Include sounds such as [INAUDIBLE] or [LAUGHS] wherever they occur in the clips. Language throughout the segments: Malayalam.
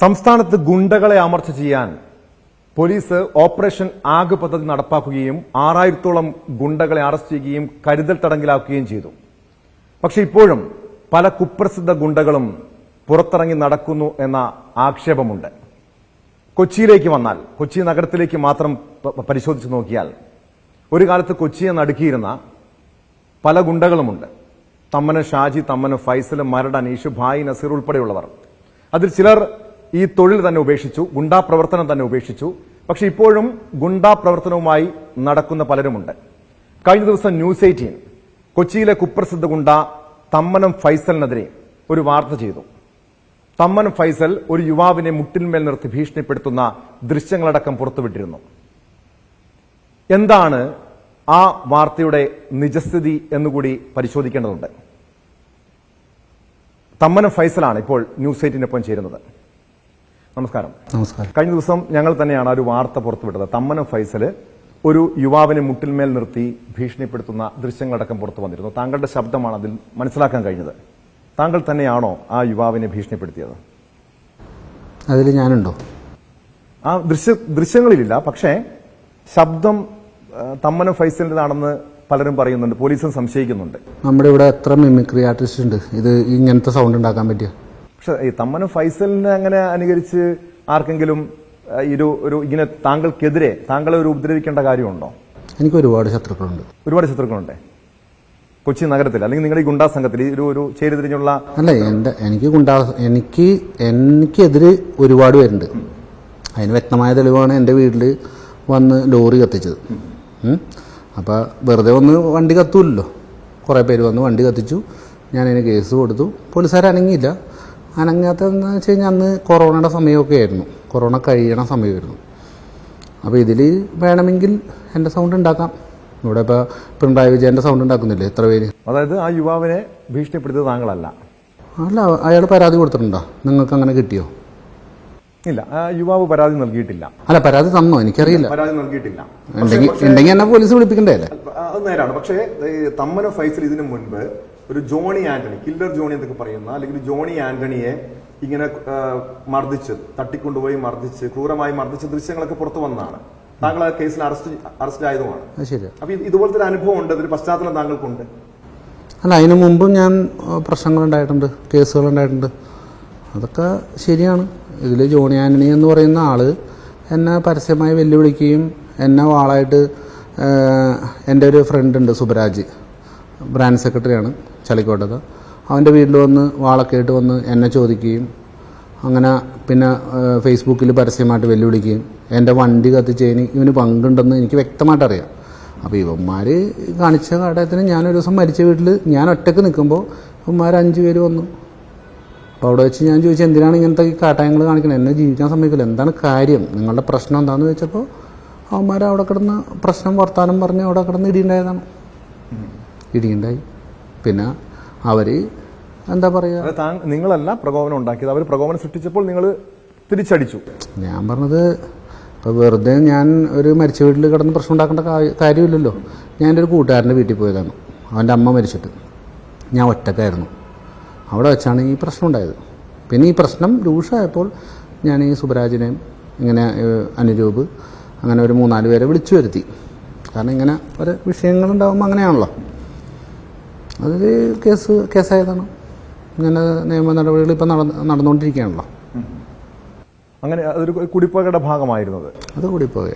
സംസ്ഥാനത്ത് ഗുണ്ടകളെ അമർച്ച ചെയ്യാൻ പോലീസ് ഓപ്പറേഷൻ ആഗ് പദ്ധതി നടപ്പാക്കുകയും ആറായിരത്തോളം ഗുണ്ടകളെ അറസ്റ്റ് ചെയ്യുകയും കരുതൽ തടങ്കിലാക്കുകയും ചെയ്തു. പക്ഷേ ഇപ്പോഴും പല കുപ്രസിദ്ധ ഗുണ്ടകളും പുറത്തിറങ്ങി നടക്കുന്നു എന്ന ആക്ഷേപമുണ്ട്. കൊച്ചിയിലേക്ക് വന്നാൽ കൊച്ചി നഗരത്തിലേക്ക് മാത്രം പരിശോധിച്ച് നോക്കിയാൽ ഒരു കാലത്ത് കൊച്ചിയെ നടുക്കിയിരുന്ന പല ഗുണ്ടകളുമുണ്ട്. തമ്മന് ഷാജി തമ്മന് ഫൈസൽ മരട് അനീഷ് ഭായ് നസീർ ഉൾപ്പെടെയുള്ളവർ. അതിൽ ചിലർ ഈ തൊഴിൽ തന്നെ ഉപേക്ഷിച്ചു ഗുണ്ടാ പ്രവർത്തനം തന്നെ ഉപേക്ഷിച്ചു. പക്ഷെ ഇപ്പോഴും ഗുണ്ടാ പ്രവർത്തനവുമായി നടക്കുന്ന പലരുമുണ്ട്. കഴിഞ്ഞ ദിവസം ന്യൂസ് എയ്റ്റീൻ കൊച്ചിയിലെ കുപ്രസിദ്ധ ഗുണ്ട തമ്മനം ഫൈസലിനെതിരെ ഒരു വാർത്ത ചെയ്തു. തമ്മനം ഫൈസൽ ഒരു യുവാവിനെ മുട്ടിന്മേൽ നിർത്തി ഭീഷണിപ്പെടുത്തുന്ന ദൃശ്യങ്ങളടക്കം പുറത്തുവിട്ടിരുന്നു. എന്താണ് ആ വാർത്തയുടെ നിജസ്ഥിതി എന്നുകൂടി പരിശോധിക്കേണ്ടതുണ്ട്. തമ്മനം ഫൈസലാണ് ഇപ്പോൾ ന്യൂസ് എയ്റ്റിനൊപ്പം ചേരുന്നത്. നമസ്കാരം. നമസ്കാരം. കഴിഞ്ഞ ദിവസം ഞങ്ങൾ തന്നെയാണ് ഒരു വാർത്ത പുറത്തുവിട്ടത്. തമ്മനം ഫൈസൽ ഒരു യുവാവിനെ മുട്ടിൽമേൽ നിർത്തി ഭീഷണിപ്പെടുത്തുന്ന ദൃശ്യങ്ങളടക്കം പുറത്തു വന്നിരുന്നു. താങ്കളുടെ ശബ്ദമാണ് അതിൽ മനസ്സിലാക്കാൻ കഴിഞ്ഞത്. താങ്കൾ തന്നെയാണോ ആ യുവാവിനെ ഭീഷണിപ്പെടുത്തിയത്? അതിൽ ഞാനുണ്ടോ? ആ ദൃശ്യ ദൃശ്യങ്ങളിലില്ല. പക്ഷേ ശബ്ദം തമ്മനം ഫൈസലിന്റെതാണെന്ന് പലരും പറയുന്നുണ്ട്. പോലീസും സംശയിക്കുന്നുണ്ട്. നമ്മുടെ ഇവിടെ എത്ര മിമിക്രി ആർട്ടിസ്റ്റ് ഉണ്ട്? ഇത് ഇങ്ങനത്തെ സൗണ്ട് ഉണ്ടാക്കാൻ പറ്റിയ? പക്ഷെ ഈ തമ്മനും ഫൈസലിനെ അങ്ങനെ അനുകരിച്ച് ആർക്കെങ്കിലും ഒരു ഒരു ഇങ്ങനെ താങ്കൾക്കെതിരെ താങ്കളെ ഒരു ഉപദ്രവിക്കേണ്ട കാര്യമുണ്ടോ? എനിക്ക് ഒരുപാട് ശത്രുക്കളുണ്ട്. ഒരുപാട് ശത്രുക്കളുണ്ട്? കൊച്ചി നഗരത്തിൽ അല്ലെങ്കിൽ നിങ്ങളുടെ ഈ ഗുണ്ടാ സംഘത്തിൽ ഈ ഒരു ഒരു ചേരിതിരിഞ്ഞുള്ള അല്ല എന്റെ എനിക്ക് ഗുണ്ടാ എനിക്ക് എനിക്കെതിരെ ഒരുപാട് പേരുണ്ട്. അതിന് വ്യക്തമായ തെളിവാണ് എന്റെ വീട്ടിൽ വന്ന് ലോറി കത്തിച്ചത്. അപ്പോൾ വെറുതെ വന്ന് വണ്ടി കത്തുമല്ലോ കുറേ പേര് വന്ന് വണ്ടി കത്തിച്ചു. ഞാൻ അതിന് കേസ് കൊടുത്തു. പോലീസുകാർ അനങ്ങിയില്ല. അനങ്ങാത്തതെന്ന് വെച്ച് കഴിഞ്ഞാൽ അന്ന് കൊറോണയുടെ സമയമൊക്കെ ആയിരുന്നു. കൊറോണ കഴിയണ സമയമായിരുന്നു. അപ്പോൾ ഇതിൽ വേണമെങ്കിൽ എന്റെ സൗണ്ട് ഉണ്ടാക്കാം. ഇവിടെ ഇപ്പോൾ പിണറായി വിജയന്റെ സൗണ്ട് ഉണ്ടാക്കുന്നില്ലേ? എത്ര പേര്? അതായത് ആ യുവാവിനെ ഭീഷണിപ്പെടുത്തിയത് താങ്കളല്ല. അല്ല അയാൾ പരാതി കൊടുത്തിട്ടുണ്ടോ? നിങ്ങൾക്ക് അങ്ങനെ കിട്ടിയോ? ഇല്ല യുവാവ് പരാതി നൽകിയിട്ടില്ല. അല്ല പരാതി തന്നോ? എനിക്കറിയില്ല. പരാതി നൽകിയിട്ടില്ല. ഉണ്ടെങ്കിൽ എന്നെ പോലീസ് വിളിപ്പിക്കണ്ടേ അത് നേരാണ് പക്ഷേ തമ്മന ഫൈസൽ ഇതിനു മുൻപ് ഒരു ജോണി ആന്റണി കില്ലർ ജോണി എന്നൊക്കെ പറയുന്ന അല്ലെങ്കിൽ ജോണി ആന്റണിയെ ഇങ്ങനെ മർദ്ദിച്ച് തട്ടിക്കൊണ്ടുപോയി മർദ്ദിച്ച് ക്രൂരമായി മർദ്ദിച്ച ദൃശ്യങ്ങളൊക്കെ പുറത്തു വന്നതാണ്. താങ്കൾ ആ കേസിൽ അറസ്റ്റ് അറസ്റ്റ് ആയതുമാണ്. അപ്പൊ ഇത് ഇതുപോലത്തെ ഒരു അനുഭവം ഉണ്ട് അതിന് പശ്ചാത്തലം താങ്കൾക്കുണ്ട്? അല്ല അതിനു മുമ്പും ഞാൻ പ്രശ്നങ്ങളുണ്ടായിട്ടുണ്ട് കേസുകൾ ഉണ്ടായിട്ടുണ്ട് അതൊക്കെ ശരിയാണ്. ഇതിൽ ജോണി ആന്റണി എന്ന് പറയുന്ന ആൾ എന്നെ പരസ്യമായി വെല്ലുവിളിക്കുകയും എന്നെ വാളായിട്ട് എന്റെ ഒരു ഫ്രണ്ട് ഉണ്ട് സുബരാജ് ബ്രാൻഡ് സെക്രട്ടറിയാണ് ചളിക്കോട്ടത് അവന്റെ വീട്ടിൽ വന്ന് വാളൊക്കെ ഇട്ട് വന്ന് എന്നെ ചോദിക്കുകയും അങ്ങനെ പിന്നെ ഫേസ്ബുക്കിൽ പരസ്യമായിട്ട് വെല്ലുവിളിക്കുകയും എന്റെ വണ്ടി കത്തിച്ചതിന് ഇവന് പങ്കുണ്ടെന്ന് എനിക്ക് വ്യക്തമായിട്ട് അറിയാം. അപ്പോൾ ഇവന്മാർ കാണിച്ച ഘടകത്തിന് ഞാനൊരു ദിവസം മരിച്ച വീട്ടിൽ ഞാൻ ഒറ്റയ്ക്ക് നിൽക്കുമ്പോൾ ഇവന്മാർ അഞ്ച് പേര് വന്നു. അപ്പോൾ അവിടെ വെച്ച് ഞാൻ ചോദിച്ചു എന്തിനാണ് ഇങ്ങനത്തെ ഈ കാട്ടായങ്ങൾ കാണിക്കുന്നത് എന്നെ ജീവിക്കാൻ സമ്മതിക്കില്ല. എന്താണ് കാര്യം? നിങ്ങളുടെ പ്രശ്നം എന്താണെന്ന് ചോദിച്ചപ്പോൾ അവന്മാർ അവിടെ കിടന്ന് പ്രശ്നം വർത്താനം പറഞ്ഞ് അവിടെ കിടന്ന് ഇടിയുണ്ടായതാണ്. ഇടിയുണ്ടായി. പിന്നെ അവർ എന്താ പറയുക താങ്കൾ നിങ്ങളല്ല പ്രകോപനം ഉണ്ടാക്കിയത്. അവർ പ്രകോപനം സൃഷ്ടിച്ചപ്പോൾ നിങ്ങൾ തിരിച്ചടിച്ചു. ഞാൻ പറഞ്ഞത് ഇപ്പോൾ വെറുതെ ഞാൻ ഒരു മരിച്ച വീട്ടിൽ കിടന്ന് പ്രശ്നം ഉണ്ടാക്കേണ്ട കാര്യമില്ലല്ലോ. ഞാൻ എന്റെ ഒരു കൂട്ടുകാരന്റെ വീട്ടിൽ പോയതാണ്. അവന്റെ അമ്മ മരിച്ചിട്ട്. ഞാൻ ഒറ്റക്കായിരുന്നു. അവിടെ വെച്ചാണ് ഈ പ്രശ്നം ഉണ്ടായത്. പിന്നെ ഈ പ്രശ്നം രൂക്ഷമായപ്പോൾ ഞാൻ ഈ സുബരാജിനെയും ഇങ്ങനെ അനുരൂപ് അങ്ങനെ ഒരു മൂന്നാൽ പേരെ വിളിച്ചു വരുത്തി. കാരണം ഇങ്ങനെ ഒരു വിഷയങ്ങളുണ്ടാകുമ്പോൾ അങ്ങനെയാണല്ലോ. അതിൽ കേസ് കേസായതാണ്. ഇങ്ങനെ നിയമ നടപടികൾ ഇപ്പം നടന്ന് നടന്നുകൊണ്ടിരിക്കുകയാണല്ലോ. അങ്ങനെ അതൊരു കുടിപ്പകയുടെ ഭാഗമായിരുന്നത് അത്. കുടിപ്പക.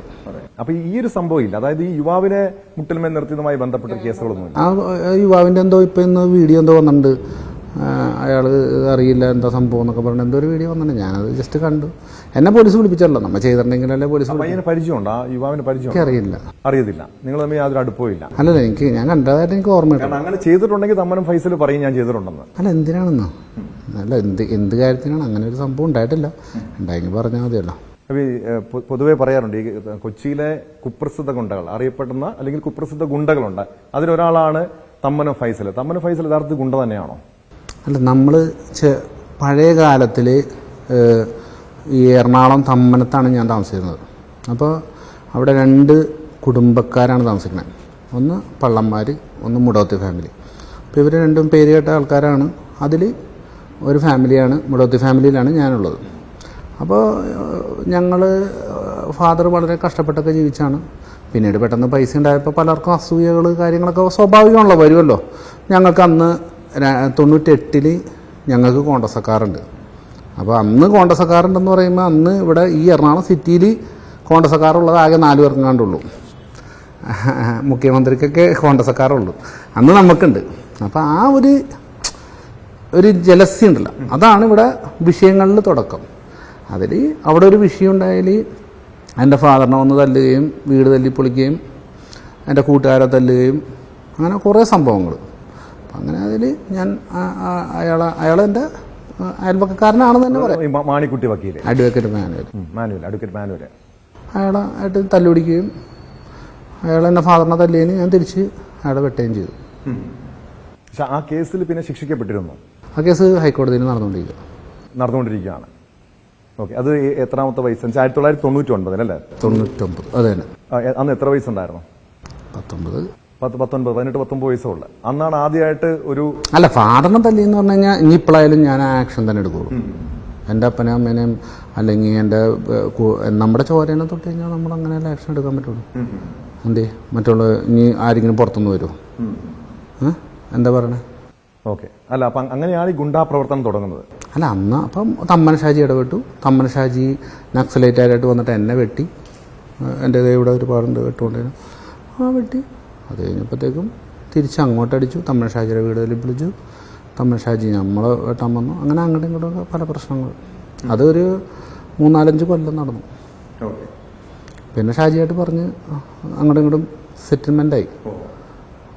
അപ്പൊ ഈ ഒരു സംഭവം ഇല്ല അതായത് ഈ യുവാവിനെ മുട്ടൽമേൽ നിർത്തിയതുമായി ബന്ധപ്പെട്ട കേസുകളൊന്നുമില്ല. ആ യുവാവിന്റെ എന്തോ ഇപ്പൊ ഇന്ന് വീഡിയോ എന്തോ വന്നിട്ടുണ്ട്. അയാൾ അറിയില്ല എന്താ സംഭവം എന്നൊക്കെ പറഞ്ഞു എന്തോ ഒരു വീഡിയോ വന്നിട്ടുണ്ട്. ഞാനത് ജസ്റ്റ് കണ്ടു. എന്നെ പോലീസ് വിളിപ്പിച്ചല്ലോ. നമ്മൾ ചെയ്തിട്ടുണ്ടെങ്കിലല്ലേ പോലീസ് പരിചയമുണ്ടോ? യുവാവിന് പരിചയം അറിയില്ല അറിയത്തില്ല. നിങ്ങൾ തമ്മിൽ യാതൊരു അടുപ്പമില്ല അല്ലല്ല എനിക്ക് ഞാൻ കണ്ടതായിട്ട് എനിക്ക് ഓർമ്മയില്ല. കാരണം അങ്ങനെ ചെയ്തിട്ടുണ്ടെങ്കിൽ തമ്മനും ഫൈസൽ പറയും ഞാൻ ചെയ്തിട്ടുണ്ടെന്ന്. അല്ല എന്തിനാണെന്നോ? അല്ല എന്ത് എന്ത് കാര്യത്തിനാണ്? അങ്ങനെ ഒരു സംഭവം ഉണ്ടായിട്ടില്ല. ഉണ്ടായെങ്കിൽ പറഞ്ഞാൽ മതിയല്ലോ. പൊതുവെ പറയാറുണ്ട് ഈ കൊച്ചിയിലെ കുപ്രസിദ്ധ ഗുണ്ടകൾ അറിയപ്പെടുന്ന അല്ലെങ്കിൽ കുപ്രസിദ്ധ ഗുണ്ടകളുണ്ട്. അതിലൊരാളാണ് തമ്മനം ഫൈസൽ തമ്മനം ഫൈസൽ യഥാർത്ഥത്തിൽ ഗുണ്ട തന്നെയാണോ? അല്ല നമ്മൾ പഴയ കാലത്തിൽ ഈ എറണാകുളം തമ്മനത്താണ് ഞാൻ താമസിച്ചിരുന്നത്. അപ്പോൾ അവിടെ രണ്ട് കുടുംബക്കാരാണ് താമസിക്കുന്നത് ഒന്ന് പള്ളന്മാർ ഒന്ന് മുടോത്തി ഫാമിലി. അപ്പോൾ ഇവർ രണ്ടും പേര് കേട്ട ആൾക്കാരാണ്. അതിൽ ഒരു ഫാമിലിയാണ് മുടോത്തി ഫാമിലിയിലാണ് ഞാനുള്ളത്. അപ്പോൾ ഞങ്ങൾ ഫാദർ വളരെ കഷ്ടപ്പെട്ടൊക്കെ ജീവിച്ചാണ്. പിന്നീട് പെട്ടെന്ന് പൈസ ഉണ്ടായപ്പോൾ പലർക്കും അസൂയകൾ കാര്യങ്ങളൊക്കെ സ്വാഭാവികമാണല്ലോ വരുമല്ലോ ഞങ്ങൾക്ക് അന്ന് തൊണ്ണൂറ്റെട്ടിൽ ഞങ്ങൾക്ക് കോൺഗ്രസ്സക്കാരുണ്ട് അപ്പോൾ അന്ന് കോൺഗ്രസ്സക്കാരുണ്ടെന്ന് പറയുമ്പോൾ അന്ന് ഇവിടെ ഈ എറണാകുളം സിറ്റിയിൽ കോൺഗ്രസ്സക്കാരുള്ളത് ആകെ നാല് പേർക്കും കണ്ടുള്ളൂ [LAUGHS] മുഖ്യമന്ത്രിക്കൊക്കെ കോൺഗ്രസ്സക്കാരുള്ളൂ അന്ന് നമുക്കുണ്ട്. അപ്പോൾ ആ ഒരു ഒരു ജലസി ഉണ്ടല്ലോ. അതാണ് ഇവിടെ വിഷയങ്ങളിൽ തുടക്കം. അതിൽ അവിടെ ഒരു വിഷയം ഉണ്ടായാൽ എന്റെ ഫാദറിനെ വന്ന് തല്ലുകയും വീട് തല്ലി പൊളിക്കുകയും എന്റെ കൂട്ടുകാരെ തല്ലുകയും അങ്ങനെ കുറേ സംഭവങ്ങൾ അപ്പം അങ്ങനെ അതിൽ ഞാൻ അയാളെ അയാളെന്റെ അയൽപക്കക്കാരനാണെന്ന് തന്നെ പറയാം. മാണിക്കുട്ടി വക്കീൽ അഡ്വക്കേറ്റ് മാനുവൽ. ഉം, മാനുവൽ അഡ്വക്കേറ്റ് മാനുവൽ അയാളെ ആയിട്ട് തല്ലുപിടിക്കുകയും അയാൾ എന്റെ ഫാദറിനെ തല്ലിയതിന് ഞാൻ തിരിച്ച് അയാളെ വെട്ടുകയും ചെയ്തു. പക്ഷെ ആ കേസിൽ പിന്നെ ശിക്ഷിക്കപ്പെട്ടിരുന്നു? ആ കേസ് ഹൈക്കോടതിയിൽ നടന്നുകൊണ്ടിരിക്കുക. നടന്നുകൊണ്ടിരിക്കുകയാണ്. ഓക്കെ അത് എത്രാമത്തെ വയസ്സ്? ആയിരത്തി തൊള്ളായിരത്തി തൊണ്ണൂറ്റി ഒൻപതിലല്ലേ തൊണ്ണൂറ്റൊമ്പത് അതെ അന്ന് എത്ര വയസ്സുണ്ടായിരുന്നു? പത്തൊമ്പത്. പത്ത് പത്തൊൻപത് പതിനെട്ട് പത്തൊമ്പത് വയസ്സുള്ള. അന്നാണ് ആദ്യമായിട്ട് ഒരു അല്ല ഫാദറിനെ തല്ലിയെന്ന് പറഞ്ഞു കഴിഞ്ഞാൽ ഇനി ഇപ്പോഴായാലും ഞാൻ ആ ആക്ഷൻ തന്നെ എടുക്കുള്ളൂ. എന്റെ അപ്പനെയും അമ്മേനെയും അല്ലെങ്കിൽ എന്റെ നമ്മുടെ ചോരനെ തൊട്ട് കഴിഞ്ഞാൽ നമ്മൾ അങ്ങനെ ആക്ഷൻ എടുക്കാൻ പറ്റുള്ളൂ. എന്തേ മറ്റുള്ള ഇനി ആരെങ്കിലും പുറത്തുനിന്ന് വരുമോ എന്താ പറയണേ? ഓക്കെ. അല്ല അപ്പം അങ്ങനെയാണ് ഈ ഗുണ്ടാ പ്രവർത്തനം തുടങ്ങുന്നത്. അല്ല അന്ന് അപ്പം തമ്മന ഷാജി ഇടപെട്ടു. തമ്മന ഷാജി നക്സലേറ്റായിട്ട് വന്നിട്ട് എന്നെ വെട്ടി. എന്റെ ഇവിടെ ഒരു പാടുണ്ട് വെട്ടുകൊണ്ടേനും. ആ വെട്ടി. അത് കഴിഞ്ഞപ്പോഴത്തേക്കും തിരിച്ച് അങ്ങോട്ടടിച്ചു തമിഴ് ഷാജിയുടെ വീടുകളിൽ വിളിച്ചു തമിഴ് ഷാജി നമ്മൾ വെട്ടാൻ വന്നു. അങ്ങനെ അങ്ങോട്ടും ഇങ്ങോട്ടും പല പ്രശ്നങ്ങൾ. അതൊരു മൂന്നാലഞ്ച് കൊല്ലം നടന്നു. പിന്നെ ഷാജിയായിട്ട് പറഞ്ഞ് അങ്ങോട്ടും ഇങ്ങോട്ടും സെറ്റിൽമെന്റായി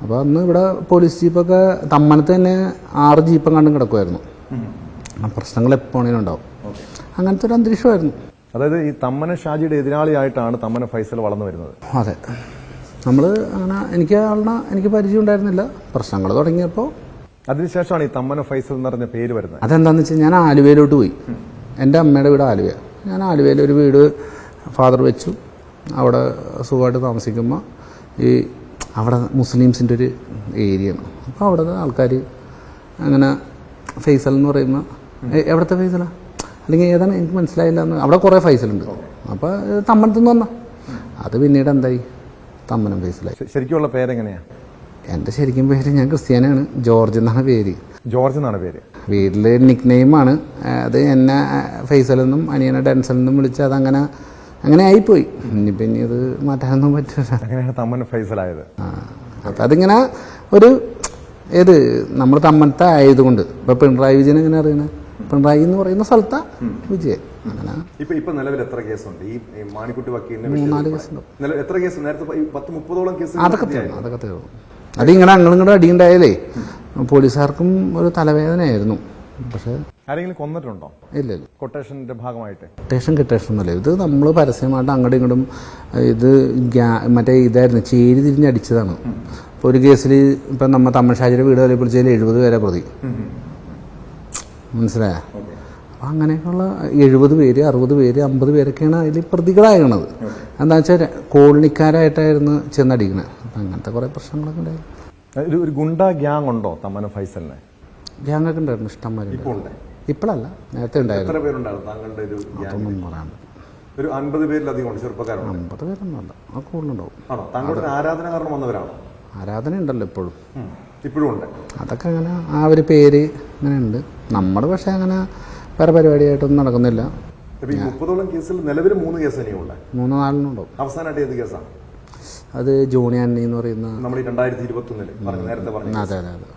അപ്പോൾ അന്ന് ഇവിടെ പോലീസ് ജീപ്പൊക്കെ തമ്മനത്ത് തന്നെ ആറ് ജീപ്പം കണ്ടും കിടക്കുമായിരുന്നു ആ പ്രശ്നങ്ങൾ എപ്പോഴേലും ഉണ്ടാവും. അങ്ങനത്തെ ഒരു അന്തരീക്ഷമായിരുന്നു. അതായത് ഈ തമ്മന ഷാജിയുടെ എതിരാളിയായിട്ടാണ് തമ്മന ഫൈസൽ വളർന്നു വരുന്നത്. അതെ. നമ്മൾ അങ്ങനെ എനിക്ക് ആളിനെ എനിക്ക് പരിചയം ഉണ്ടായിരുന്നില്ല. പ്രശ്നങ്ങൾ തുടങ്ങിയപ്പോൾ അതിനുശേഷമാണ് ഈ തമ്മന ഫൈസൽ എന്ന് പറഞ്ഞ പേര് വരുന്നത്. അതെന്താണെന്ന് വെച്ചാൽ ഞാൻ ആലുവയിലോട്ട് പോയി. എന്റെ അമ്മയുടെ വീട് ആലുവ ഞാൻ ആലുവയിൽ ഒരു വീട് ഫാദർ വെച്ചു. അവിടെ സുഖമായിട്ട് താമസിക്കുമ്പോൾ ഈ അവിടെ മുസ്ലിംസിന്റെ ഒരു ഏരിയയാണ് അപ്പോൾ അവിടുത്തെ ആൾക്കാർ അങ്ങനെ ഫൈസൽ എന്ന് പറയുന്ന എവിടുത്തെ ഫൈസലാ? അല്ലെങ്കിൽ ഏതാണ്? എനിക്ക് മനസ്സിലായില്ല എന്ന്. അവിടെ കുറേ ഫൈസലുണ്ട്. അപ്പോൾ തമ്മനത്തുനിന്ന് വന്ന അത് പിന്നീട് എന്തായി? തമ്മനം ബേസിലായി. ശരിക്കുള്ള പേരെങ്ങനെയാ? എന്റെ ശരിക്കും പേര് ഞാൻ ക്രിസ്ത്യാനാണ്. ജോർജ് എന്നാണ് പേര്. ജോർജ് എന്നാണ് പേര്? വീട്ടിലെ നിക് നെയിമാണ് അത് എന്നെ ഫൈസലെന്നും അനിയനെ ഡെൻസലെന്നും വിളിച്ച് അതങ്ങനെ അങ്ങനെ ആയിപ്പോയി. ഇനിയിപ്പോൾ ഇനി അത് മാറ്റാനൊന്നും പറ്റില്ല അങ്ങനെയാണ് തമ്മന ഫൈസലായത്? അപ്പം അതിങ്ങനെ ഒരു ഏത് നമ്മൾ തമ്മനത്തെ ആയതുകൊണ്ട് ഇപ്പം പിണറായി വിജയൻ എങ്ങനെ അറിയണേ? പിണറായി എന്ന് പറയുന്ന സ്ഥലത്താ വിജയൻ. ഇപ്പൊ ഇപ്പൊ നിലവിൽ എത്ര കേസുണ്ട്? ഈ ഈ മാണിക്കുട്ടി വക്കീലിന്റെ മൂന്നാൽ വിഷയത്തിൽ? കേസുണ്ട്. നില- എത്ര കേസ്? നേരത്തെ ഈ പത്ത് മുപ്പതോളം കേസ് അതൊക്കെ തീർന്നു അതൊക്കെ തീർന്നു. അതിങ്ങനെ അങ്ങോട്ടും അടി അടിയുണ്ടായാലേ പോലീസുകാർക്കും ഒരു തലവേദനയായിരുന്നു. പക്ഷേ ആരെങ്കിലും കൊന്നിട്ടുണ്ടോ? ഇല്ല ഇല്ല. കൊട്ടേഷന്റെ ഭാഗമായിട്ട്. കൊട്ടേഷൻ കിട്ടേഷൻ എന്നല്ല ഇത് നമ്മൾ പരസ്യമായിട്ട് അങ്ങോട്ടും ഇങ്ങോട്ടും ഇത് ഗ്യാ- മറ്റേ ഇതായിരുന്നു ചേരി തിരിഞ്ഞ് അടിച്ചതാണ്. ഇപ്പോൾ ഒരു കേസിൽ ഇപ്പം നമ്മ തമിഴ്ഷാജിയുടെ വീട് വരെ പിടിച്ചതിൽ എഴുപത് പേരെ പ്രതി. മനസ്സിലായ? അപ്പം അങ്ങനെയുള്ള എഴുപത് പേര് അറുപത് പേര് അമ്പത് പേരൊക്കെയാണ് അതിൽ പ്രതികളാകണത്. എന്താ വെച്ചാൽ കോളനിക്കാരായിട്ടായിരുന്നു ചെന്നടിക്കുന്നത് അപ്പം അങ്ങനത്തെ കുറേ പ്രശ്നങ്ങളൊക്കെ ഉണ്ടായിരുന്നു ഒരു ഗുണ്ട ഗ്യാങ് ഉണ്ടോ തമ്മന ഫൈസലിന്? ഗ്യാങ്ങൊക്കെ ഉണ്ടായിരുന്നു ഇഷ്ടംമാരി ഇപ്പോഴല്ല നേരത്തെ ഉണ്ടായിരുന്നു. ഗ്യാങ് അതൊന്നും പറയാൻ ഒരു അൻപത് പേരിലധികം ചെറുപ്പക്കാരാണ് അമ്പത് പേരൊന്നുമല്ല ആ കൂടുതലുണ്ടാവും. താങ്കളുടെ ആരാധന കാരണം വന്നവരാണോ? ആരാധന ഉണ്ടല്ലോ ഇപ്പോഴും ഇപ്പോഴും ഉണ്ട്. അതൊക്കെ അങ്ങനെ ആ ഒരു പേര് അങ്ങനെ ഉണ്ട്. നമ്മുടെ പക്ഷേ അങ്ങനെ വേറെ പരിപാടിയായിട്ടൊന്നും നടക്കുന്നില്ല. ഈ മുപ്പതോളം കേസിൽ നിലവിൽ മൂന്ന് കേസ് മൂന്ന് നാലിനും ഉണ്ടാവും അവസാനമായിട്ട് ഏത് കേസാണ്? അത് ജോണി ആന്റണി എന്ന് പറയുന്ന നമ്മൾ ഈ രണ്ടായിരത്തി ഇരുപത്തി ഒന്നിൽ പറഞ്ഞു നേരത്തെ പറഞ്ഞു അതെ അതെ അതെ.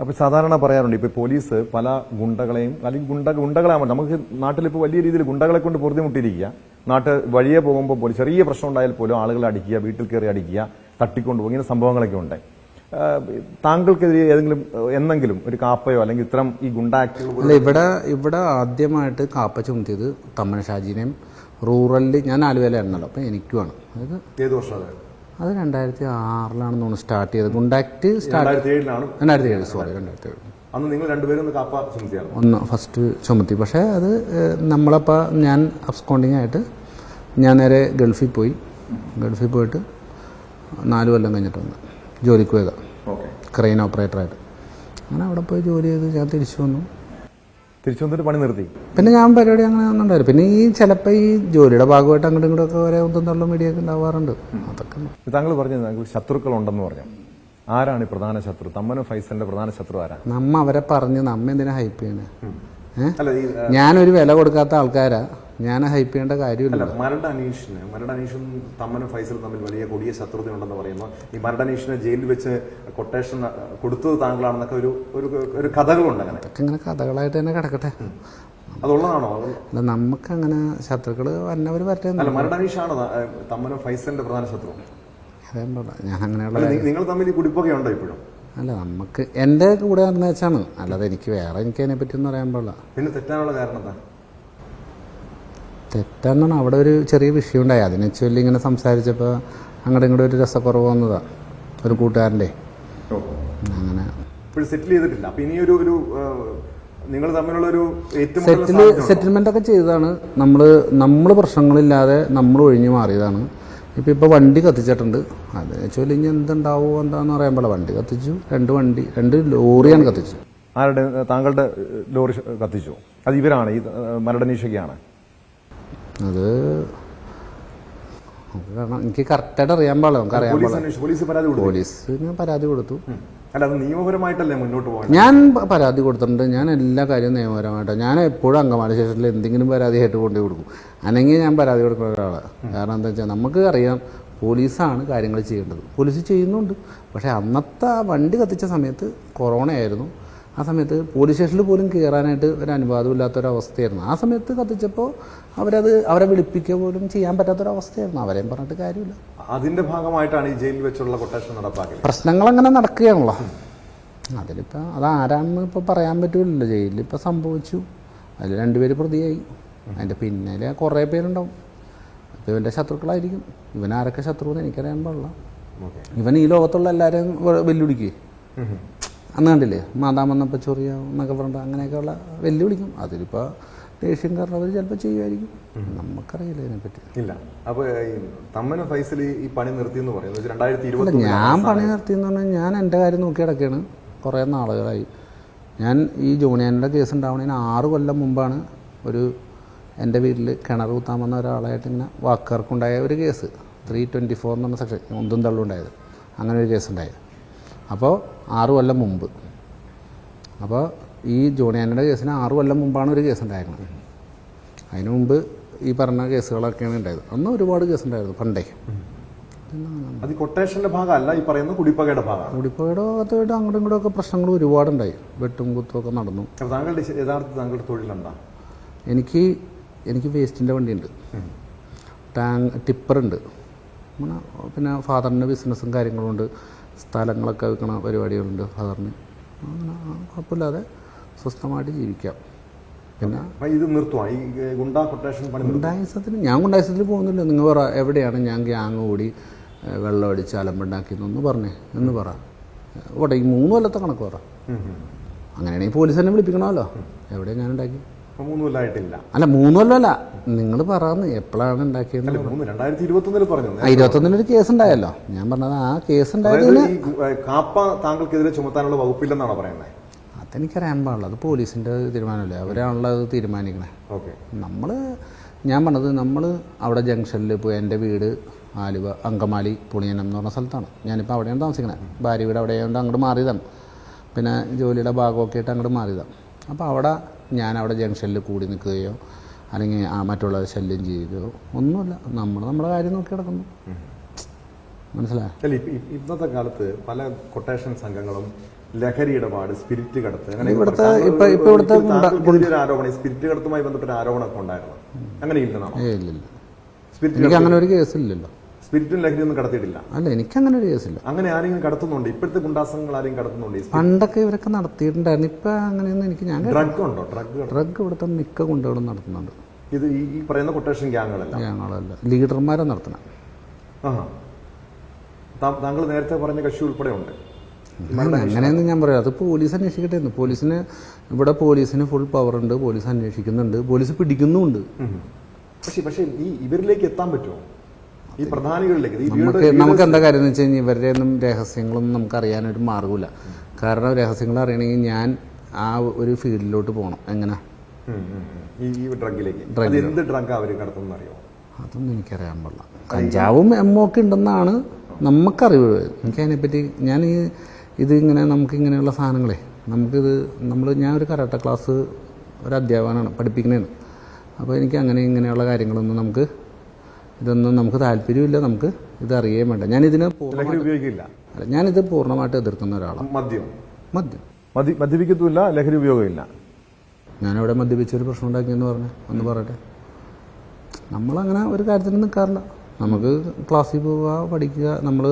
അപ്പൊ സാധാരണ പറയാറുണ്ട് ഇപ്പൊ പോലീസ് പല ഗുണ്ടകളെയും അല്ലെങ്കിൽ ഗുണ്ട ഗുണ്ടകളാകുമ്പോൾ നമുക്ക് നാട്ടിൽ ഇപ്പോൾ വലിയ രീതിയിൽ ഗുണ്ടകളെ കൊണ്ട് പൊറുതിമുട്ടിയിരിക്കുക. നാട്ട് വഴിയെ പോകുമ്പോൾ പോലും ചെറിയ പ്രശ്നം ഉണ്ടായാൽ പോലും ആളുകളെ അടിക്കുക വീട്ടിൽ കയറി അടിക്കുക തട്ടിക്കൊണ്ടുപോകും ഇങ്ങനെ സംഭവങ്ങളൊക്കെ ഉണ്ട്. താങ്കൾക്കെതിരെ ഏതെങ്കിലും എന്തെങ്കിലും എന്നെങ്കിലും ഒരു കാപ്പയോ അല്ലെങ്കിൽ ഇത്തരം ഈ ഗുണ്ട ആക്ടുകൾ അല്ല ഇവിടെ ഇവിടെ ആദ്യമായിട്ട് കാപ്പ ചുമത്തിയത് തമ്മൻ ഷാജിനെയും റൂറലിൽ ഞാൻ ആലുവയിലായിരുന്നല്ലോ അപ്പം എനിക്കുമാണ് അതായത് ഏത് വർഷം അത് രണ്ടായിരത്തി ആറിലാണെന്ന് തോന്നുന്നു സ്റ്റാർട്ട് ചെയ്തത്. ഗുണ്ടാക്ട് സ്റ്റാർട്ട് രണ്ടായിരത്തി ഏഴ് സോറി രണ്ടായിരത്തി ഏഴ്. അന്ന് നിങ്ങൾ രണ്ടുപേരും ഒന്ന് കാപ്പ ചുമത്തിയാണ്? ഒന്ന് ഫസ്റ്റ് ചുമത്തി. പക്ഷേ അത് നമ്മളപ്പോൾ ഞാൻ അബ്സ്കോണ്ടിങ് ആയിട്ട് ഞാൻ നേരെ ഗൾഫിൽ പോയി. ഗൾഫിൽ പോയിട്ട് നാല് കൊല്ലം കഴിഞ്ഞിട്ട് വന്നു ജോലിക്ക് പോയത് ക്രെയിൻ ഓപ്പറേറ്ററായിട്ട്. അങ്ങനെ അവിടെ പോയി ജോലി ചെയ്ത് ഞാൻ തിരിച്ചു വന്നു. തിരിച്ചു വന്നിട്ട് പണി നിർത്തി? പിന്നെ ഞാൻ പരിപാടി അങ്ങനെ ഒന്നുണ്ടായിരുന്നു പിന്നെ ഈ ചിലപ്പോൾ ഈ ജോലിയുടെ ഭാഗമായിട്ട് അങ്ങോട്ടും ഇങ്ങോട്ടും ഒക്കെ വരെ ഒന്നും തള്ള മീഡിയൊക്കെ ഉണ്ടാവാറുണ്ട്. അതൊക്കെ താങ്കൾ പറഞ്ഞു താങ്കൾ ശത്രുക്കൾ ഉണ്ടെന്ന് പറഞ്ഞു. ആരാണ് ഈ പ്രധാന ശത്രു? തമ്മനും ഫൈസലിന്റെ പ്രധാന ശത്രു ആരാ? നമ്മ അവരെ പറഞ്ഞ് നമ്മ എന്തിനാ ഹൈപ്പ് ചെയ്യണേ? ഞാനൊരു വില കൊടുക്കാത്ത ആൾക്കാരാ. ഞാൻ ഹൈപ്പ് ചെയ്യേണ്ട കാര്യമില്ല. മരട് അനീഷിന് മരട് അനീഷും തമ്മനും ഫൈസലും തമ്മിൽ വലിയ കൊടിയ ശത്രുതയുണ്ടെന്ന് പറയുന്നു. ഈ മരട് അനീഷിനെ ജയിലിൽ വെച്ച് കൊട്ടേഷൻ കൊടുത്തത് താങ്കളാണെന്നൊക്കെ ഒരു ഒരു കഥകളുണ്ട് അങ്ങനെ. ഇങ്ങനെ കഥകളായിട്ട് തന്നെ കിടക്കട്ടെ. അതുള്ളതാണോ? അത് അല്ല നമുക്കങ്ങനെ ശത്രുക്കൾ വന്നവർ അല്ല മരട് അനീഷാണ് തമ്മനും ഫൈസലിന്റെ പ്രധാന ശത്രു. അറിയാൻ ഞാൻ അങ്ങനെയുള്ള നിങ്ങൾ തമ്മിൽ ഈ കുടിപ്പൊക്കെ ഉണ്ടോ ഇപ്പോഴും? അല്ല നമുക്ക് എന്റെ കൂടെ നിർണയിച്ചാണ് വെച്ചാണ് അല്ലാതെ എനിക്ക് വേറെ എനിക്ക് അതിനെ പറ്റി ഒന്നും അറിയാൻ പാടില്ല. പിന്നെ തെറ്റാനുള്ള കാരണം എന്താ? തെറ്റാന്നാണ് അവിടെ ഒരു ചെറിയ വിഷയം ഉണ്ടായി. അതിനെ ചൊല്ലി ഇങ്ങനെ സംസാരിച്ചപ്പോൾ അങ്ങോട്ടും ഇങ്ങോട്ടും ഒരു രസക്കുറവ് വന്നതാ ഒരു കൂട്ടുകാരന്റെ. അങ്ങനെ. സെറ്റിൽ ചെയ്തിട്ടില്ല. അപ്പൊ ഇനി ഒരു ഒരു നിങ്ങൾ തമ്മിലുള്ള ഒരു ഏറ്റുമുട്ടൽ സെറ്റിൽ സെറ്റിൽമെന്റ് ഒക്കെ ചെയ്തതാണ്. നമ്മൾ നമ്മൾ പ്രശ്നങ്ങളില്ലാതെ നമ്മൾ ഒഴിഞ്ഞു മാറിയതാണ്. ഇപ്പം ഇപ്പോൾ വണ്ടി കത്തിച്ചിട്ടുണ്ട്. അത് ചൊല്ലി ഇനി എന്തുണ്ടാവോ എന്താണെന്ന് അറിയാൻ പാടില്ല. വണ്ടി കത്തിച്ചു രണ്ട് വണ്ടി രണ്ട് ലോറിയാണ് കത്തിച്ചു ആരുടെ താങ്കളുടെ ലോറി കത്തിച്ചു. അത് ഇവരാണ് ഈ മരട് അനീഷൊക്കെയാണ് അത് കാരണം എനിക്ക് കറക്റ്റായിട്ട് അറിയാൻ പാടില്ല. നമുക്ക് അറിയാൻ പാടില്ല. പോലീസിന് പരാതി കൊടുത്തു. നിയമപരമായിട്ടല്ലേ മുന്നോട്ട് പോകാൻ ഞാൻ പരാതി കൊടുത്തിട്ടുണ്ട്. ഞാൻ എല്ലാ കാര്യവും നിയമപരമായിട്ടാണ് ഞാൻ എപ്പോഴും അങ്കമാലി സ്റ്റേഷനിൽ എന്തെങ്കിലും പരാതിയായിട്ട് കൊണ്ടു കൊടുക്കും. അല്ലെങ്കിൽ ഞാൻ പരാതി കൊടുക്കുന്ന ഒരാളാണ് കാരണം എന്താ വെച്ചാൽ നമുക്ക് അറിയാം പോലീസാണ് കാര്യങ്ങൾ ചെയ്യേണ്ടത്. പോലീസ് ചെയ്യുന്നുണ്ട്. പക്ഷേ അന്നത്തെ ആ വണ്ടി കത്തിച്ച സമയത്ത് കൊറോണ ആയിരുന്നു ആ സമയത്ത് പോലീസ് സ്റ്റേഷനിൽ പോലും കയറാനായിട്ട് ഒരു അനുവാദമില്ലാത്തൊരവസ്ഥയായിരുന്നു. ആ സമയത്ത് കത്തിച്ചപ്പോൾ അവരത് അവരെ വിളിപ്പിക്കുക പോലും ചെയ്യാൻ പറ്റാത്തൊരവസ്ഥയായിരുന്നു. അവരെയും പറഞ്ഞിട്ട് കാര്യമില്ല. അതിന്റെ ഭാഗമായിട്ടാണ് ഈ ജയിലിൽ വെച്ചുള്ള കൊട്ടേഷൻ നടപ്പാക്കിയത്. പ്രശ്നങ്ങൾ അങ്ങനെ നടക്കുകയാണല്ലോ. അതിലിപ്പോൾ അതാരാണെന്ന് ഇപ്പോൾ പറയാൻ പറ്റില്ലല്ലോ ജയിലിൽ ഇപ്പോൾ സംഭവിച്ചു. അതിൽ രണ്ടുപേര് പ്രതിയായി. അതിന്റെ പിന്നിൽ കുറേ പേരുണ്ടാവും. അപ്പോൾ ഇവന്റെ ശത്രുക്കളായിരിക്കും. ഇവൻ ആരൊക്കെ ശത്രു എന്ന് എനിക്കറിയാൻ പാടില്ല. ഇവൻ ഈ ലോകത്തുള്ള എല്ലാവരെയും വെല്ലുവിളിക്കേ. അന്ന് കണ്ടില്ലേ? മാതാം വന്നപ്പോൾ ചൊറിയ എന്നൊക്കെ പറഞ്ഞിട്ട് അങ്ങനെയൊക്കെയുള്ള വെല്ലുവിളിക്കും. അതിലിപ്പോൾ ദേഷ്യംകാരൻ അവർ ചിലപ്പോൾ ചെയ്യുമായിരിക്കും. നമുക്കറിയില്ല ഇതിനെപ്പറ്റി. ഇല്ല. അപ്പൊ ഈ തമ്മനും ഫൈസൽ ഈ- പണി നിർത്തി എന്ന് പറയുന്നത് രണ്ടായിരത്തി ഇരുപത്തി ഞാൻ പണി നിർത്തി എന്ന് പറഞ്ഞാൽ ഞാൻ എന്റെ കാര്യം നോക്കി കിടക്കുകയാണ് കുറേ നാളുകളായി. ഞാൻ ഈ ജൂണിയന്റെ കേസ് ഉണ്ടാവുന്നതിന് ആറ് കൊല്ലം മുമ്പാണ് ഒരു എന്റെ വീട്ടിൽ കിണർ കുത്താൻ വന്ന ഒരാളായിട്ട് ഇങ്ങനെ വാക്കുകാർക്കുണ്ടായ ഒരു കേസ്. ത്രീ ട്വന്റി ഫോർ എന്ന് പറഞ്ഞ സെക്ഷൻ ഒന്നും തള്ളുണ്ടായത് അങ്ങനെ ഒരു കേസ് ഉണ്ടായത്. അപ്പോൾ ആറു കൊല്ലം മുമ്പ്. അപ്പോൾ ഈ ജോണിയാനയുടെ കേസിന് ആറു കൊല്ലം മുമ്പാണ് ഒരു കേസ് ഉണ്ടായിരുന്നത് അതിനു മുമ്പ് ഈ പറഞ്ഞ കേസുകളൊക്കെയാണ് ഉണ്ടായത്. അന്ന് ഒരുപാട് കേസ് ഉണ്ടായിരുന്നു പണ്ടേ. അത് കൊട്ടേഷന്റെ ഭാഗമല്ല ഈ പറയുന്ന കുടിപ്പകയുടെ ഭാഗം കുടിപ്പകയുടെ ഭാഗത്തായിട്ട് അങ്ങോട്ടും ഇങ്ങോട്ടും ഒക്കെ പ്രശ്നങ്ങൾ ഒരുപാടുണ്ടായി. വെട്ടും കുത്തും ഒക്കെ നടന്നു. താങ്കളുടെ യഥാർത്ഥ താങ്കളുടെ തൊഴിലുണ്ടോ എനിക്ക് എനിക്ക് വേസ്റ്റിന്റെ വണ്ടിയുണ്ട്. ടാങ് ടിപ്പറുണ്ട്. പിന്നെ ഫാദറിന്റെ ബിസിനസ്സും കാര്യങ്ങളും ഉണ്ട്. സ്ഥലങ്ങളൊക്കെ വിൽക്കണ പരിപാടികളുണ്ട് ഫാദറിന് അങ്ങനെ കുഴപ്പമില്ലാതെ സ്വസ്ഥമായിട്ട് ജീവിക്കാം. പിന്നെ ഇത് നിർത്തുവാ. ഈ ഗുണ്ടാ കൊട്ടേഷൻ പണി നിർത്തും ഞാൻ ഗുണ്ടായസത്തിൽ പോകുന്നില്ല. നിങ്ങൾ പറ എവിടെയാണ് ഞാൻ ഗ്യാങ് കൂടി ഏഹ്, വെള്ളം അടിച്ച് അലമ്പുണ്ടാക്കിയെന്നൊന്ന് പറഞ്ഞേ എന്ന് പറ. ഓട്ടെ ഈ മൂന്ന് കൊല്ലത്തെ കണക്ക് പറ. അങ്ങനെയാണെങ്കിൽ പോലീസ് തന്നെ വിളിപ്പിക്കണമല്ലോ. എവിടെയാണ് ഞാൻ ഉണ്ടാക്കി മൂന്ന് കൊല്ലമായിട്ടില്ല അല്ല മൂന്ന് കൊല്ലമല്ല നിങ്ങൾ പറഞ്ഞു എപ്പോഴാണ് ഉണ്ടാക്കിയത് രണ്ടായിരത്തി ഇരുപത്തി ഒന്നിൽ പറഞ്ഞു. ആ ഇരുപത്തൊന്നിനൊരു കേസ് ഉണ്ടായല്ലോ ഞാൻ പറഞ്ഞത് ആ കേസ് ഉണ്ടായത് കാപ്പ താങ്കൾക്കെതിരെ ചുമത്താനുള്ള വകുപ്പില്ലെന്നാണ് പറയുന്നത്? അതെനിക്കറിയാൻ പാടില്ല. അത് പോലീസിന്റെ തീരുമാനമല്ലേ? അവരാണല്ലോ അത് തീരുമാനിക്കണേ. ഓക്കെ. നമ്മൾ ഞാൻ പറഞ്ഞത് നമ്മൾ അവിടെ ജംഗ്ഷനിൽ പോയി എന്റെ വീട് ആലുവ അങ്കമാലി പുളിയനം എന്ന് പറഞ്ഞ സ്ഥലത്താണ്. ഞാനിപ്പോൾ അവിടെയാണ് താമസിക്കുന്നത് ഭാര്യ വീട് അവിടെ ആയതുകൊണ്ട് അങ്ങോട്ട് മാറിയതാണ്. പിന്നെ ജോലിയുടെ ഭാഗമൊക്കെ ആയിട്ട് അങ്ങോട്ട് മാറിയതാണ്. അപ്പോൾ അവിടെ ഞാൻ അവിടെ ജംഗ്ഷനിൽ കൂടി നിൽക്കുകയോ അല്ലെങ്കിൽ ആ മറ്റുള്ളവരെ ശല്യം ചെയ്യുകയോ ഒന്നുമില്ല. നമ്മൾ നമ്മുടെ കാര്യം നോക്കി കിടക്കുന്നു മനസ്സിലായോ? അല്ല ഇന്നത്തെ കാലത്ത് പല കൊട്ടേഷൻ സംഘങ്ങളും ലഹരി ഇടപാട് സ്പിരിറ്റ് കടത്ത് അങ്ങനെ ഇവിടുത്തെ- ഇപ്പൊ- ഇപ്പൊ ഇവിടുത്തെ ആരോപണം സ്പിരിറ്റ് കടത്തുമായി ബന്ധപ്പെട്ട ആരോപണമൊക്കെ ഉണ്ടായിരുന്നു. അങ്ങനെ ഇല്ലെന്നാണോ ഇല്ല ഇല്ല സ്പിരിറ്റ് അങ്ങനെ ഒരു കേസില്ലല്ലോ സ്പിരിറ്റും ലഹരി ഒന്നും കടത്തിയിട്ടില്ല. അല്ല എനിക്കങ്ങനെ ഒരു കേസില്ല അങ്ങനെ ആരെങ്കിലും കടത്തുന്നുണ്ട്. ഇപ്പോഴത്തെ ഗുണ്ടാസംഘങ്ങൾ ആരെങ്കിലും കടത്തുന്നുണ്ട്? പണ്ടൊക്കെ ഇവരൊക്കെ നടത്തിയിട്ടുണ്ടായിരുന്നു. ഇപ്പൊ അങ്ങനെയൊന്നും എനിക്ക് ഞാൻ ഡ്രഗ് ഉണ്ടോ? ഡ്രഗ് ഡ്രഗ് ഇവിടുത്തെ മിക്ക ഗുണ്ടകളും നടത്തുന്നുണ്ട്. ഇത് ഈ പറയുന്ന കൊട്ടേഷൻ ഗ്യാങ്ങുകളല്ല ഞങ്ങളല്ല ലീഡർമാരെ നടത്തണം താങ്കൾ നേരത്തെ പറഞ്ഞ കക്ഷി ഉൾപ്പെടെ ഉണ്ട് അങ്ങനെയൊന്നും ഞാൻ പറയാം. അത് പോലീസ് അന്വേഷിക്കട്ടെ പോലീസിന് ഇവിടെ പോലീസിന് ഫുൾ പവർ ഉണ്ട്. പോലീസ് അന്വേഷിക്കുന്നുണ്ട്. പോലീസ് പിടിക്കുന്നുണ്ട് പക്ഷേ പക്ഷേ ഈ ഇവരിലേക്ക് എത്താൻ പറ്റുമോ? ഈ പ്രധാനികളിലേക്ക് നമുക്ക് നമുക്ക് എന്താ കാര്യം എന്ന് വെച്ച് കഴിഞ്ഞാൽ ഇവരുടെ ഒന്നും രഹസ്യങ്ങളൊന്നും നമുക്ക് അറിയാനൊരു മാർഗമില്ല കാരണം രഹസ്യങ്ങൾ അറിയണമെങ്കിൽ ഞാൻ ആ ഒരു ഫീൽഡിലോട്ട് പോകണം എങ്ങനെ. ഈ ഈ ഡ്രഗിലേക്ക്. അത് Drug. എന്ത് ഡ്രഗ് അവർ കടത്തുന്ന അറിയോ അതൊന്നും എനിക്കറിയാൻ പാടില്ല. കഞ്ചാവും എമ്മോ ഒക്കെ ഉണ്ടെന്നാണ് നമുക്കറിവ് എനിക്ക് അതിനെപ്പറ്റി ഞാൻ ഈ ഇത് ഇങ്ങനെ നമുക്ക് ഇങ്ങനെയുള്ള സാധനങ്ങളെ നമുക്കിത് നമ്മൾ ഞാൻ ഒരു കരാട്ട ക്ലാസ് ഒരു അധ്യാപകനാണ് പഠിപ്പിക്കുന്നതാണ്. അപ്പോൾ എനിക്ക് അങ്ങനെ ഇങ്ങനെയുള്ള കാര്യങ്ങളൊന്നും നമുക്ക് ഇതൊന്നും നമുക്ക് താല്പര്യമില്ല നമുക്ക് ഇത് അറിയേ വേണ്ട. ലഹരി ഉപയോഗിക്കില്ല. ഞാനിത് പൂർണമായിട്ട് എതിർക്കുന്ന ഒരാളാണ് മദ്യം. മദ്യം. മദ്യ മദ്യപിക്കത്തുമില്ല ലഹരി ഉപയോഗമില്ല. ഞാനവിടെ മദ്യപിച്ചൊരു പ്രശ്നം ഉണ്ടാക്കിയെന്ന് പറഞ്ഞു. ഒന്ന് പറയട്ടെ. നമ്മളങ്ങനെ ഒരു കാര്യത്തിന് നിൽക്കാറില്ല നമുക്ക് ക്ലാസ്സിൽ പോവുക പഠിക്കുക നമ്മൾ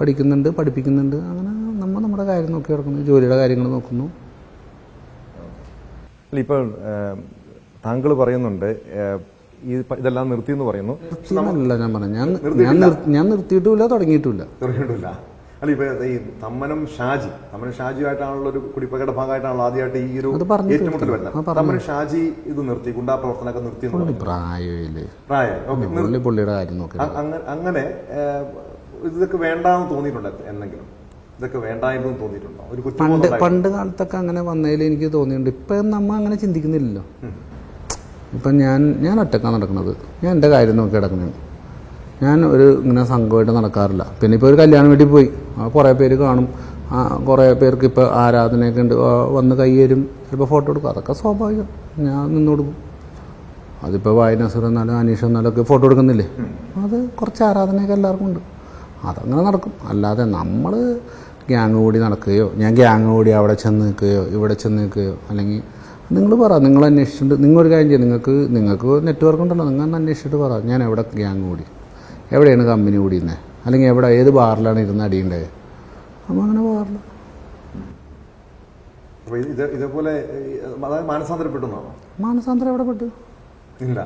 പഠിക്കുന്നുണ്ട് പഠിപ്പിക്കുന്നുണ്ട്. അങ്ങനെ നമ്മൾ നമ്മുടെ കാര്യം നോക്കി നടക്കുന്നു ജോലിയുടെ കാര്യങ്ങൾ നോക്കുന്നു. ഇപ്പോൾ താങ്കൾ പറയുന്നുണ്ട് ഈ ഇതെല്ലാം നിർത്തി എന്ന് പറയുന്നു. നിർത്തിയെന്നല്ല ഞാൻ പറഞ്ഞു ഞാൻ ഞാൻ നിർ- ഞാൻ നിർത്തിയിട്ടുമില്ല തുടങ്ങിയിട്ടുമില്ല. തുടങ്ങിയിട്ടില്ല അല്ല ഇപ്പൊ ഈ തമ്മനം ഷാജി തമ്മനം ഷാജിയുമായിട്ടാണല്ലോ ഒരു കുടിപ്പകയുടെ ഭാഗമായിട്ടാണല്ലോ ആദ്യമായിട്ട് ഈ ഒരു അത് പറഞ്ഞു ഏറ്റുമുട്ടൽ. വരുന്നത്. തമ്മനും പറഞ്ഞു. തമ്മനം ഷാജി ഇത് നിർത്തി ഗുണ്ടാ പ്രവർത്തനമൊക്കെ നിർത്തി എന്ന് പുള്ളി പറഞ്ഞു. പ്രായമില്ലേ പ്രായം. ഓക്കെ പുള്ളി പുള്ളിയുടെ കാര്യം നോക്കി. അ- അങ്ങ- അങ്ങനെ ഏഹ്, ഇതൊക്കെ വേണ്ടാന്ന് തോന്നിയിട്ടുണ്ട് എന്നെങ്കിലും. ഇതൊക്കെ വേണ്ടായിരുന്നു തോന്നിയിട്ടുണ്ടോ? ഒരു പണ്ട് പണ്ട് കാലത്തൊക്കെ അങ്ങനെ വന്നതിൽ എനിക്ക് തോന്നിയിട്ടുണ്ട്. ഇപ്പം നമ്മ അങ്ങനെ ചിന്തിക്കുന്നില്ലല്ലോ. ഇപ്പം ഞാൻ ഞാൻ ഒറ്റക്കാണ് നടക്കുന്നത്. ഞാൻ എന്റെ കാര്യം നോക്കി കിടക്കുന്നത് ഞാൻ ഒരു ഇങ്ങനെ സംഘമായിട്ട് നടക്കാറില്ല. പിന്നെ ഇപ്പോൾ ഒരു കല്യാണം വീട്ടിൽ പോയി. കുറേ പേര് കാണും. കുറേ പേർക്ക് ഇപ്പോൾ ആരാധനയൊക്കെ ഉണ്ട്. വന്ന് കയ്യേരും ചിലപ്പോൾ ഫോട്ടോ എടുക്കും. അതൊക്കെ സ്വാഭാവികം. ഞാൻ നിന്ന് കൊടുക്കും. അതിപ്പോൾ വായ എന്നാലും അനീഷ് എന്നാലും ഒക്കെ ഫോട്ടോ എടുക്കുന്നില്ലേ? അത് കുറച്ച് ആരാധനയൊക്കെ എല്ലാവർക്കും ഉണ്ട്. അതങ്ങനെ നടക്കും. അല്ലാതെ നമ്മൾ ഗ്യാങ് കൂടി നടക്കുകയോ ഞാൻ ഗ്യാങ് കൂടി അവിടെ ചെന്ന് നിൽക്കുകയോ ഇവിടെ ചെന്ന് നിൽക്കുകയോ അല്ലെങ്കിൽ നിങ്ങൾ പറ നിങ്ങൾ അന്വേഷിച്ചിട്ട് നിങ്ങളൊരു ഒരു കാര്യം ചെയ്യും നിങ്ങൾക്ക് നിങ്ങൾക്ക് നെറ്റ്വർക്ക് ഉണ്ടല്ലോ നിങ്ങൾ ഒന്ന് അന്വേഷിച്ചിട്ട് പറ. ഞാൻ എവിടെ ഗ്യാങ് കൂടി എവിടെയാണ് കമ്പനി കൂടിയുന്നത് അല്ലെങ്കിൽ എവിടെ ഏത് ബാറിലാണ് ഇരുന്ന് അടിയുണ്ടായത് അപ്പോൾ അങ്ങനെ ബാറിൽ ഇതേപോലെ മാനസാന്തരപ്പെട്ടു മാനസാന്തരം എവിടെ പെട്ടു? ഇല്ല.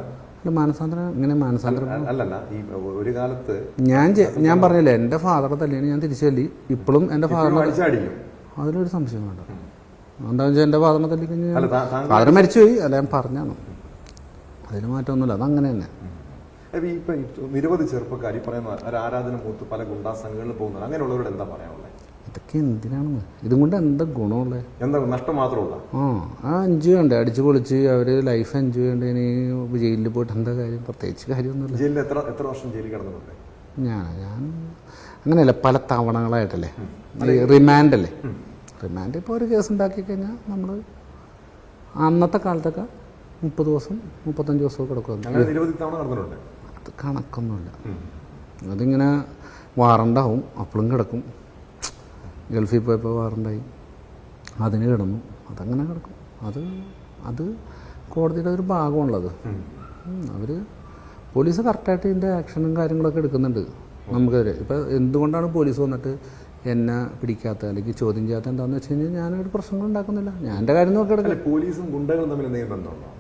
മാനസാന്തരം ഇങ്ങനെ മാനസാന്തരം അല്ലല്ല ഈ ഒരു കാലത്ത് ഞാൻ ഞാൻ പറഞ്ഞില്ലേ എന്റെ ഫാദറെ തല്ലിയാണ് ഞാൻ തിരിച്ചു തല്ലി. ഇപ്പോഴും എന്റെ ഫാദറിനെ അതിലൊരു സംശയം വേണ്ട. എന്താണെന്ന് വെച്ചാൽ എന്റെ ഫാദറിനെ തല്ലി അല്ല കഴിഞ്ഞാൽ ഫാദർ മരിച്ചുപോയി. അല്ല ഞാൻ പറഞ്ഞാണ്. അതിൽ മാറ്റമൊന്നുമില്ല. അതങ്ങനെ തന്നെ. ഇപ്പൊ നിരവധി ചെറുപ്പക്കാർ പറയുന്ന ഒരു ആരാധന മൂത്ത് പല ഗുണ്ടാ സംഘങ്ങളിൽ പോകുന്നത് അങ്ങനെയുള്ളവരോട് എന്താ പറയാനുള്ളത് ഇതൊക്കെ എന്തിനാണ് ഇതും കൊണ്ട് എന്താ ഗുണമുള്ളത് എന്താ നഷ്ടം മാത്രമുള്ള? ആ ആ എൻജോയ് ചെയ്യണ്ടേ അടിച്ചു പൊളിച്ച് അവർ ലൈഫ് എൻജോയ് ചെയ്യണ്ടേ? ഇനി ജയിലിൽ പോയിട്ട് എന്താ കാര്യം? പ്രത്യേകിച്ച് കാര്യമൊന്നുമില്ല. ജയിലിൽ എത്ര എത്ര വർഷം ജയിലിൽ കിടന്നിട്ടുണ്ട്? ഞാൻ ഞാൻ അങ്ങനെയല്ല പല തവണകളായിട്ടല്ലേ? റിമാൻഡ് അല്ലേ? റിമാൻഡ്. ഇപ്പോൾ ഒരു കേസ് ഉണ്ടാക്കി കഴിഞ്ഞാൽ നമ്മൾ അന്നത്തെ കാലത്തൊക്കെ മുപ്പത് ദിവസം മുപ്പത്തഞ്ച് ദിവസമൊക്കെ കിടക്കുന്നുണ്ട് അത് കണക്കൊന്നുമില്ല. അതിങ്ങനെ വാറണ്ടാവും അപ്പോഴും കിടക്കും. ഗൾഫിൽ പോയപ്പോൾ വാറണ്ടായി. അതിന് കിടന്നു. അതങ്ങനെ കിടക്കും. അത് അത് കോടതിയുടെ ഒരു ഭാഗമുള്ളത് അവർ പോലീസ് കറക്റ്റായിട്ട് ഇതിന്റെ ആക്ഷനും കാര്യങ്ങളൊക്കെ എടുക്കുന്നുണ്ട് നമുക്കെതിരെ. ഇപ്പം എന്തുകൊണ്ടാണ് പോലീസ് വന്നിട്ട് എന്നെ പിടിക്കാത്ത അല്ലെങ്കിൽ ചോദ്യം ചെയ്യാത്ത എന്താണെന്ന് വെച്ച് കഴിഞ്ഞാൽ ഞാനൊരു പ്രശ്നങ്ങൾ ഉണ്ടാക്കുന്നില്ല. ഞാൻ എന്റെ കാര്യം നോക്കി പോലീസും ഗുണ്ടകളും തമ്മിൽ എന്തെങ്കിലും ബന്ധമുണ്ടോ?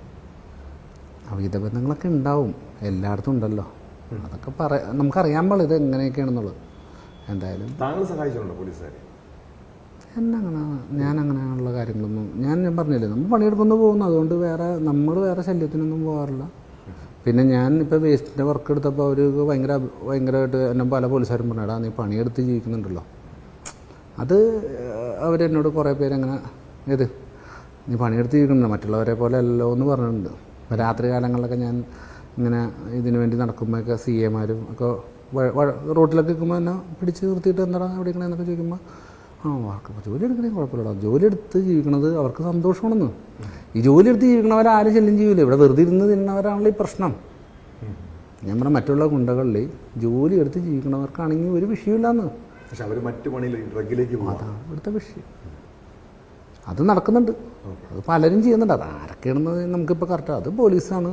അവിഹിത ബന്ധങ്ങളൊക്കെ ഉണ്ടാവും. എല്ലായിടത്തും ഉണ്ടല്ലോ. അതൊക്കെ പറ നമുക്കറിയാൻ പാടില്ല ഇത് എങ്ങനെയൊക്കെയാണെന്നുള്ളത്. എന്തായാലും താങ്കൾ സഹായിച്ചിട്ടുണ്ടോ പോലീസുകാരെ? എന്നങ്ങനെ ഞാൻ അങ്ങനെയുള്ള കാര്യങ്ങളൊന്നും ഞാൻ ഞാൻ പറഞ്ഞില്ലേ നമ്മൾ പണിയെടുക്കുന്നു പോകുന്നു. അതുകൊണ്ട് വേറെ നമ്മൾ വേറെ ശല്യത്തിനൊന്നും പോകാറില്ല. പിന്നെ ഞാൻ ഇപ്പോൾ വേസ്റ്റിന്റെ വർക്ക് എടുത്തപ്പോൾ അവർ ഭയങ്കര ഭയങ്കരമായിട്ട് എന്നെ പല പോലീസുകാരും പറഞ്ഞാടാ നീ പണിയെടുത്ത് ജീവിക്കുന്നുണ്ടല്ലോ. അത് അവരെന്നോട് കുറേ പേരങ്ങനെ ഏത് നീ പണിയെടുത്ത് ജീവിക്കുന്നുണ്ട് മറ്റുള്ളവരെ പോലെ അല്ലല്ലോ എന്ന് പറഞ്ഞിട്ടുണ്ട്. അപ്പോൾ രാത്രി കാലങ്ങളിലൊക്കെ ഞാൻ ഇങ്ങനെ ഇതിനു വേണ്ടി നടക്കുമ്പോഴൊക്കെ സി എമാരും ഒക്കെ റോട്ടിലൊക്കെ നിൽക്കുമ്പോൾ എന്നെ പിടിച്ച് നിർത്തിയിട്ട് എന്താടാ എവിടെ എന്നൊക്കെ ചോദിക്കുമ്പോൾ ആ അവർക്ക് ജോലി എടുക്കണേ കുഴപ്പമില്ലടാ. ജോലി എടുത്ത് ജീവിക്കണത് അവർക്ക് സന്തോഷമാണെന്ന്. ഈ ജോലി എടുത്ത് ജീവിക്കണവരാരും ശല്യം ചെയ്യൂല. ഇവിടെ വെറുതെ ഇരുന്ന് തിന്നവരാണല്ലോ ഈ പ്രശ്നം. ഞാൻ പറഞ്ഞ മറ്റുള്ള ഗുണ്ടകളിൽ ജോലി എടുത്ത് ജീവിക്കണവർക്കാണെങ്കിൽ ഒരു വിഷയമില്ലാന്ന് പക്ഷെ അവർ മറ്റു പണിയിൽ ഡ്രഗിലേക്ക് അതാണ് ഇവിടുത്തെ വിഷയം. അത് നടക്കുന്നുണ്ട്. അത് പലരും ചെയ്യുന്നുണ്ട്. അത് ആരൊക്കെയാണെന്ന് നമുക്കിപ്പോൾ കറക്റ്റ് അത് പോലീസാണ്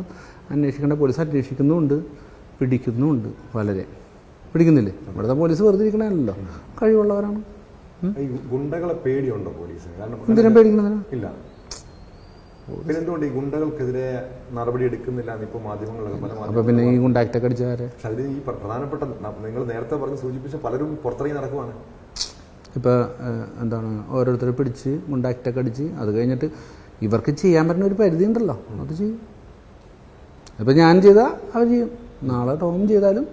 അന്വേഷിക്കേണ്ട പോലീസ് അന്വേഷിക്കുന്നുമുണ്ട്. പിടിക്കുന്നുമുണ്ട് പലരെ. പിടിക്കുന്നില്ലേ? ഇവിടുത്തെ പോലീസ് വെറുതെ ഇരിക്കണമല്ലോ കഴിവുള്ളവരാണ്. ഗുണ്ടകളെ പേടിയുണ്ടോ പോലീസ്? എന്തിനാ പേടിക്കുന്നതിനാ? ഇല്ല. പിന്നെ എന്തുകൊണ്ട് ഈ ഗുണ്ടകൾക്കെതിരെ നടപടി എടുക്കുന്നില്ല എന്ന് ഇപ്പോൾ മാധ്യമങ്ങളൊക്കെ പല പിന്നെ ഈ ഗുണ്ടാക്റ്റൊക്കെ അടിച്ചവരെ അതിൽ ഈ പ്രധാനപ്പെട്ട നിങ്ങൾ നേരത്തെ പറഞ്ഞ് സൂചിപ്പിച്ച പലരും പുറത്തിറങ്ങി നടക്കുവാണ്. ഇപ്പോൾ എന്താണ് ഓരോരുത്തരെ പിടിച്ച് ഗുണ്ടാക്റ്റൊക്കെ അടിച്ച് അത് കഴിഞ്ഞിട്ട് ഇവർക്ക് ചെയ്യാൻ പറ്റുന്ന ഒരു പരിധി ഉണ്ടല്ലോ. അത് ചെയ്യും. ഇപ്പം ഞാൻ ചെയ്താൽ അവർ ചെയ്യും. നാളെ ടോം ചെയ്താലും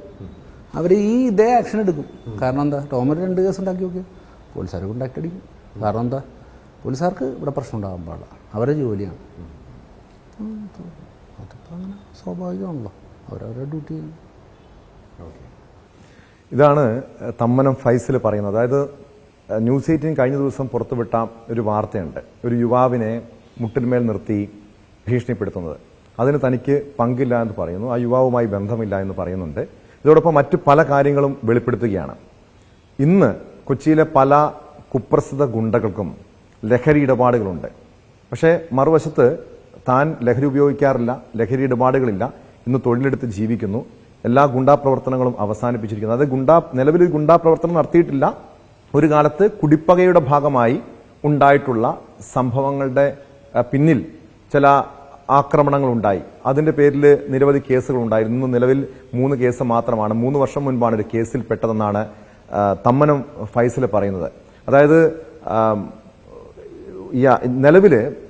അവർ ഈ ഇതേ ആക്ഷൻ എടുക്കും. കാരണം എന്താ ടോം ഒരു രണ്ട് കേസ് ഉണ്ടാക്കി നോക്കിയാൽ പോലീസുകാർ കോണ്ടാക്ട് അടിക്കും. കാരണം എന്താ പോലീസുകാർക്ക് ഇവിടെ പ്രശ്നം ഉണ്ടാകാൻ പാടില്ല. അവരുടെ ജോലിയാണ്. അതിപ്പോൾ അങ്ങനെ സ്വാഭാവികമാണല്ലോ. അവരവരുടെ ഡ്യൂട്ടി. ഇതാണ് തമ്മനം ഫൈസിൽ പറയുന്നത്. അതായത് ന്യൂസ് എയ്റ്റീൻ കഴിഞ്ഞ ദിവസം പുറത്തുവിട്ട ഒരു വാർത്തയുണ്ട്. ഒരു യുവാവിനെ മുട്ടിന്മേൽ നിർത്തി ഭീഷണിപ്പെടുത്തുന്നത്. അതിന് തനിക്ക് പങ്കില്ല എന്ന് പറയുന്നു. ആ യുവാവുമായി ബന്ധമില്ല എന്ന് പറയുന്നുണ്ട്. ഇതോടൊപ്പം മറ്റു പല കാര്യങ്ങളും വെളിപ്പെടുത്തുകയാണ്. ഇന്ന് കൊച്ചിയിലെ പല കുപ്രസിദ്ധ ഗുണ്ടകൾക്കും ലഹരി ഇടപാടുകളുണ്ട്. പക്ഷേ മറുവശത്ത് താൻ ലഹരി ഉപയോഗിക്കാറില്ല ലഹരി ഇടപാടുകളില്ല ഇന്ന് തൊഴിലെടുത്ത് ജീവിക്കുന്നു എല്ലാ ഗുണ്ടാ പ്രവർത്തനങ്ങളും അവസാനിപ്പിച്ചിരിക്കുന്നു. അത് ഗുണ്ടാ നിലവിൽ ഗുണ്ടാ പ്രവർത്തനം നടത്തിയിട്ടില്ല. ഒരു കാലത്ത് കുടിപ്പകയുടെ ഭാഗമായി ഉണ്ടായിട്ടുള്ള സംഭവങ്ങളുടെ പിന്നിൽ ചില ആക്രമണങ്ങൾ ഉണ്ടായി അതിന്റെ പേരിൽ നിരവധി കേസുകൾ ഉണ്ടായിരുന്നു നിലവിൽ മൂന്ന് കേസ് മാത്രമാണ്. മൂന്ന് വർഷം മുൻപാണ് ഒരു കേസിൽ പെട്ടതെന്നാണ് തമ്മനം ഫൈസൽ പറയുന്നത്. അതായത് ഈ-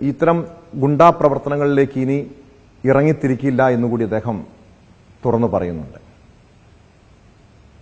ഇത്തരം ഗുണ്ടാ പ്രവർത്തനങ്ങളിലേക്ക് ഇനി ഇറങ്ങിത്തിരിക്കില്ല എന്നുകൂടി അദ്ദേഹം തുറന്നു പറയുന്നുണ്ട്.